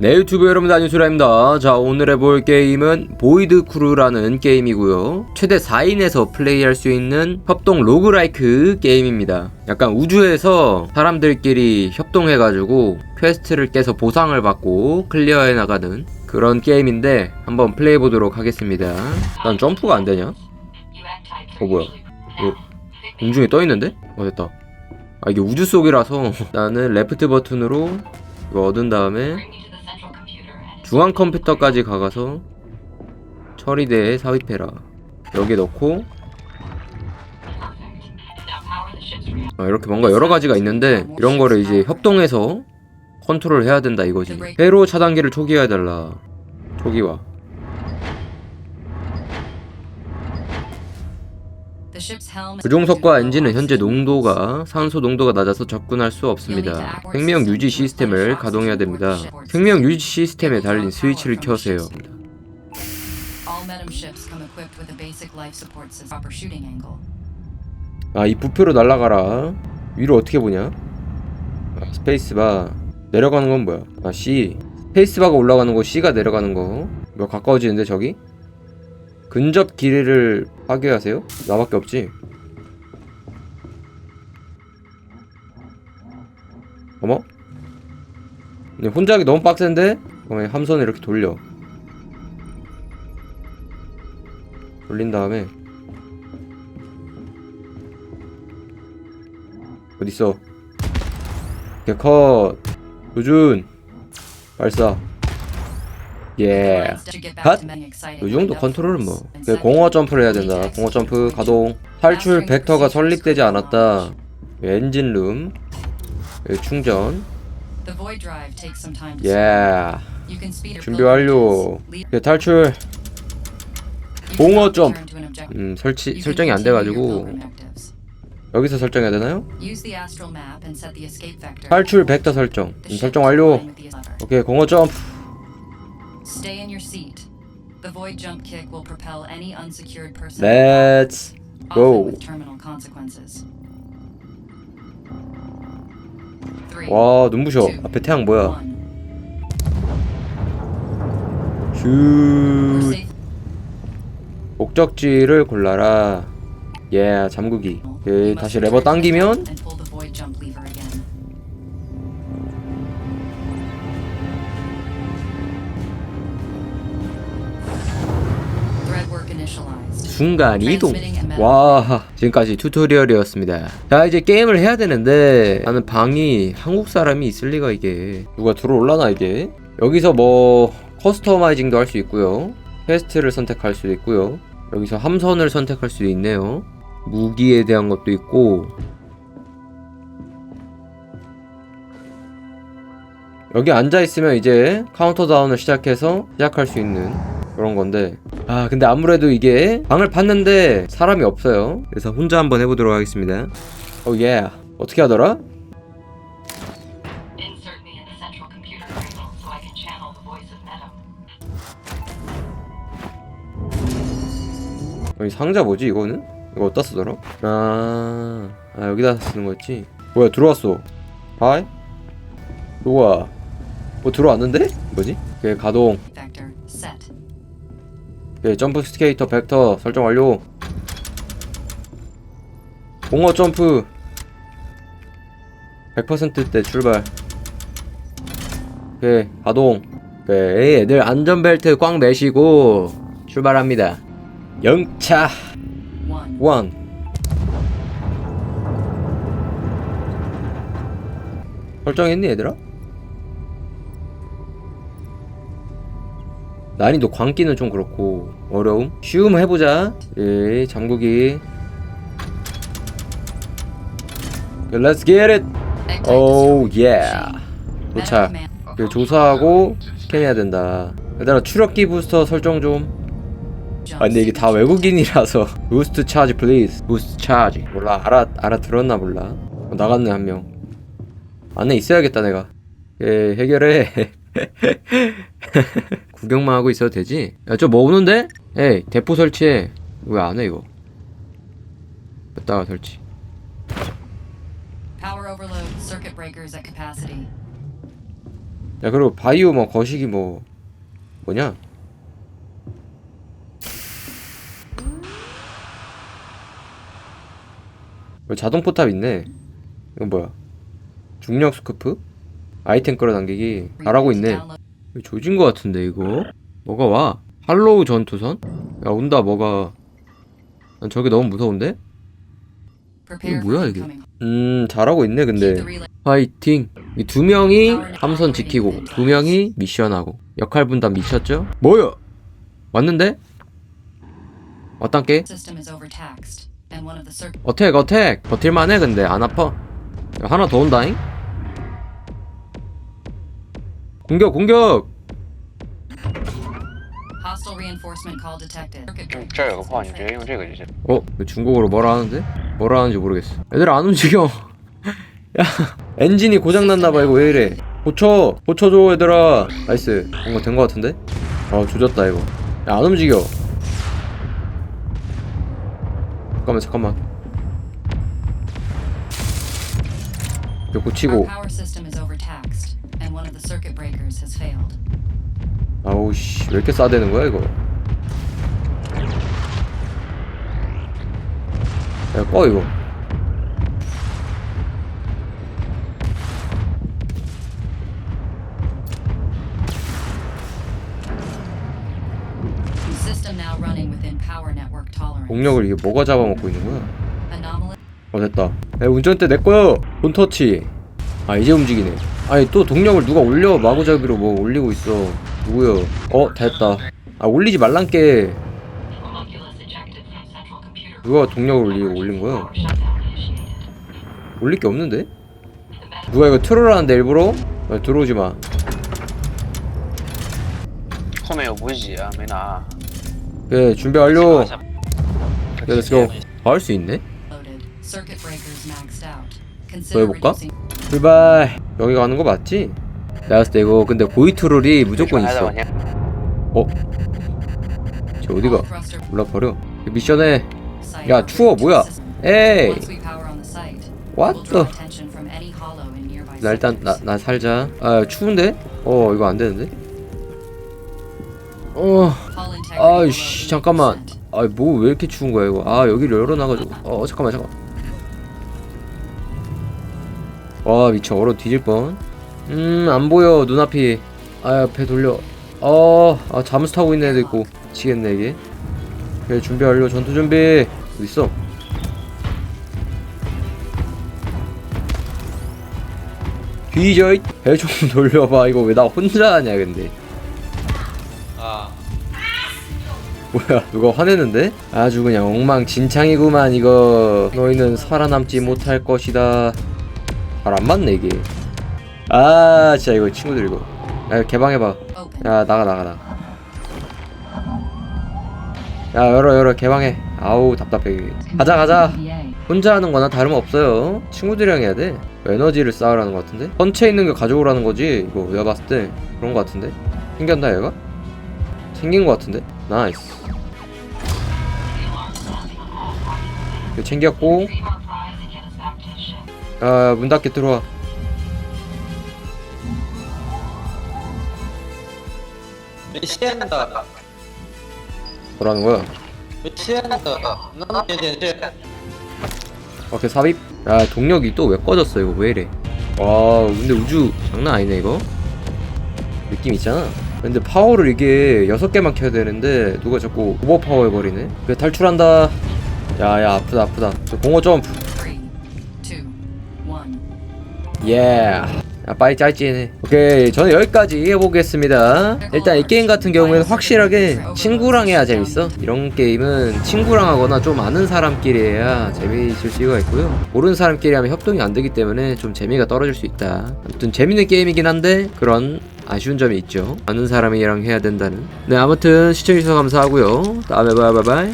네 유튜브 여러분 안녕수라입니다 자 오늘 해볼 게임은 보이드 크루라는 게임이고요. 최대 4인에서 플레이할 수 있는 협동 로그라이크 게임입니다. 약간 우주에서 사람들끼리 협동해가지고 퀘스트를 깨서 보상을 받고 클리어해 나가는 그런 게임인데 한번 플레이해 보도록 하겠습니다. 난 점프가 안 되냐? 어 뭐야? 이거 공중에 떠 있는데? 어 됐다. 아 이게 우주 속이라서 나는 레프트 버튼으로 이거 얻은 다음에 중앙 컴퓨터까지 가가서 처리대에 삽입해라. 여기 넣고. 아, 이렇게 뭔가 여러 가지가 있는데 이런 거를 이제 협동해서 컨트롤 해야 된다 이거지. 회로 차단기를 초기화해 달라. 초기화 부종석과 엔진은 현재 농도가 산소 농도가 낮아서 접근할 수 없습니다. 생명 유지 시스템을 가동해야 됩니다. 생명 유지 시스템에 달린 스위치를 켜세요. 아, 이 부표로 날아가라. 위로 어떻게 보냐? 아, 스페이스바 내려가는 건 뭐야? 아, C. 스페이스바가 올라가는 거, C가 내려가는 거. 뭐 가까워지는데 저기? 근접 길이를 파괴하세요? 나밖에 없지. 어머? 근데 혼자 하기 너무 빡센데? 어, 함선을 이렇게 돌려. 돌린 다음에 어딨어? 오케이, 컷. 도준. 발사. 예. 핫! 이 정도 컨트롤은 뭐. 그 공허 점프를 해야 된다. 공허 점프 가동. 탈출 벡터가 설립되지 않았다. 엔진룸. 여기 충전. 예. 준비 완료. 그 탈출. 공허 점프. 음, 설치 설정이 안 돼가지고. 여기서 설정해야 되나요? 탈출 벡터 설정. 음, 설정 완료. 오케이, 공허 점프. Stay in your seat. The void jump kick will propel any unsecured person Let's go. with terminal consequences. 와, 눈부셔. 앞에 태양 뭐야? 슈. 목적지를 골라라. 예, 잠그기. You 오케이, must 다시 레버 당기면 순간 이동. 와, 지금까지 튜토리얼이었습니다. 자, 이제 게임을 해야 되는데 나는 방이 한국 사람이 있을 리가 이게. 누가 들어올라나 이게? 여기서 뭐 커스터마이징도 할 수 있고요. 퀘스트를 선택할 수도 있고요. 여기서 함선을 선택할 수도 있네요. 무기에 대한 것도 있고 여기 앉아 있으면 이제 카운터다운을 시작해서 시작할 수 있는 그런 건데 아 근데 아무래도 이게 방을 봤는데 사람이 없어요 그래서 혼자 한번 해보도록 하겠습니다 오예 어떻게 하더라? Insert me in the central computer terminal so I can channel the voice of Metum. 여기 상자 뭐지 이거는? 이거 어디다 쓰더라? 아, 아 여기다 쓰는 거였지 뭐야 들어왔어 하이 좋아 뭐 들어왔는데? 뭐지? 오케이 가동. 오케이 점프 스케이터 벡터 설정 완료. 공허 점프. 100%대 출발. 오케이 가동. 오케이 애들 안전벨트 꽉 매시고 출발합니다. 영차. 원. 설정했니 얘들아? 난이도 광기는 좀 그렇고 어려움? 쉬움 해보자. 예 잠그기 Let's get it. 예 destroyed. 도착. 그 조사하고 스캔해야 된다. 얘들아 추력기 부스터 설정 좀. 아 근데 이게 다 외국인이라서. 부스트 차지 플리즈 부스트 차지 몰라. 알아 알아들었나 몰라. 어, 나갔네 한 명. 안에 있어야겠다 내가. 예 해결해 구경만 하고 있어도 되지 야 저 뭐 오는데? 에이 대포 설치해 왜 안 해 이거 뺐다가 설치. 야 그리고 바이오 뭐 거시기 뭐 뭐냐? 여기 자동 포탑 있네. 이건 뭐야? 중력 스코프? 아이템 끌어당기기 잘하고 있네. 이거 조진 거 같은데 이거? 뭐가 와? 할로우 전투선? 야 온다 뭐가? 난 저게 너무 무서운데? Prepare 뭐야, 이게? 음 잘하고 있네 근데 화이팅 이 두 명이 함선 지키고 두 명이 미션하고 역할 분담 미쳤죠? 뭐야? 왔는데? circuit 어택 어택 버틸만해 근데 안 아파 야, 하나 더 온다잉? 공격 공격! 어? 중국어로 뭐라 하는데? 뭐라 하는지 모르겠어. 얘들아 안 움직여. 야 엔진이 고장났나봐 이거 왜 이래? 고쳐 고쳐줘 얘들아. 나이스. 뭔가 된 거 같은데? 아 조졌다 이거. 야 안 움직여. 잠깐만 잠깐만. 이거 고치고. 아우 씨 왜 이렇게 싸대는 거야 이거? 야꺼 이거. 동력을 이게 뭐가 잡아먹고 있는 거야? 어 됐다. 야 운전대 내 거요 본터치. 아 이제 움직이네. 아니 또 동력을 누가 올려? 마구잡이로 뭐 올리고 있어 누구요 어 됐다 아 올리지 말란게 Homunculus ejected from central computer 누가 동력을 올리고 올린 거야 power shutdown initiated. 올릴 게 없는데 The meta 누가 이거 트롤하는데 일부러 아, 들어오지 마 后面有补给啊，没拿。 예, 준비 완료. 下 야, 렛츠 고. 할 수 있네? loaded. Circuit breakers maxed out. 더 Consider 해볼까? reducing 출발. 여기 가는 거 맞지? 나왔을 때 이거 근데 보이트롤이 무조건 있어. 어? 저 어디가? 올라버려? 미션에? 야 추워 뭐야? 에이! 왓더 나 일단 나, 나 살자. 아 추운데? 어 이거 안되는데? 어. 아이씨 잠깐만. 아 뭐 왜 이렇게 추운 거야 이거? 아 여기를 열어놔가지고. 어, 어 잠깐만 잠깐만. 와 미쳐. 얼어 뒤질 뻔. 음 안 보여 눈앞이. 아 배 돌려. 어, 아 잠수 타고 있는 애도 있고 미치겠네 이게. 그래 준비 완료 전투 준비. 어디 있어? 뒤져 배 좀 돌려봐 이거 왜 나 혼자 하냐 근데. 뭐야 누가 화내는데? 아주 그냥 엉망진창이구만 이거 너희는 살아남지 못할 것이다 잘 안 맞네 이게 아 진짜 이거 친구들 이거. 야 개방해봐. 야 나가 나가 나가. 야 열어 열어. 개방해. 아우 답답해. 가자 가자. 혼자 하는 거나 다름없어요. 친구들이랑 해야 돼. 에너지를 쌓으라는 거 같은데? 선체 있는 거 가져오라는 거지 이거 내가 봤을 때. 그런 거 같은데? 생겼나 얘가? 생긴 거 같은데? 나이스. 이거 챙겼고. retrieve our prize and get us back to the ship. 아문 닫게 들어와 시엔다. 뭐라는 거야? 시엔다. 나는 이제 오케이 삽입. 아 동력이 또 왜 꺼졌어 이거 왜 이래? 와 근데 우주 장난 아니네 이거. 느낌 있잖아. 근데 파워를 이게 6개만 켜야 되는데 누가 자꾸 오버파워 해버리네 그래 탈출한다 야야 아프다 아프다 저 공허 점프 예 yeah. 빨리 짤지네 오케이, 저는 여기까지 해보겠습니다. 일단 이 게임 같은 경우에는 확실하게 친구랑 해야 재밌어. 이런 게임은 친구랑 하거나 좀 아는 사람끼리 해야 재미있을 수가 있고요. 모르는 사람끼리 하면 협동이 안 되기 때문에 좀 재미가 떨어질 수 있다. 아무튼 재밌는 게임이긴 한데 그런 아쉬운 점이 있죠. 아는 사람이랑 해야 된다는. 네, 아무튼 시청해주셔서 감사하고요. 다음에 봐요, 바이바이.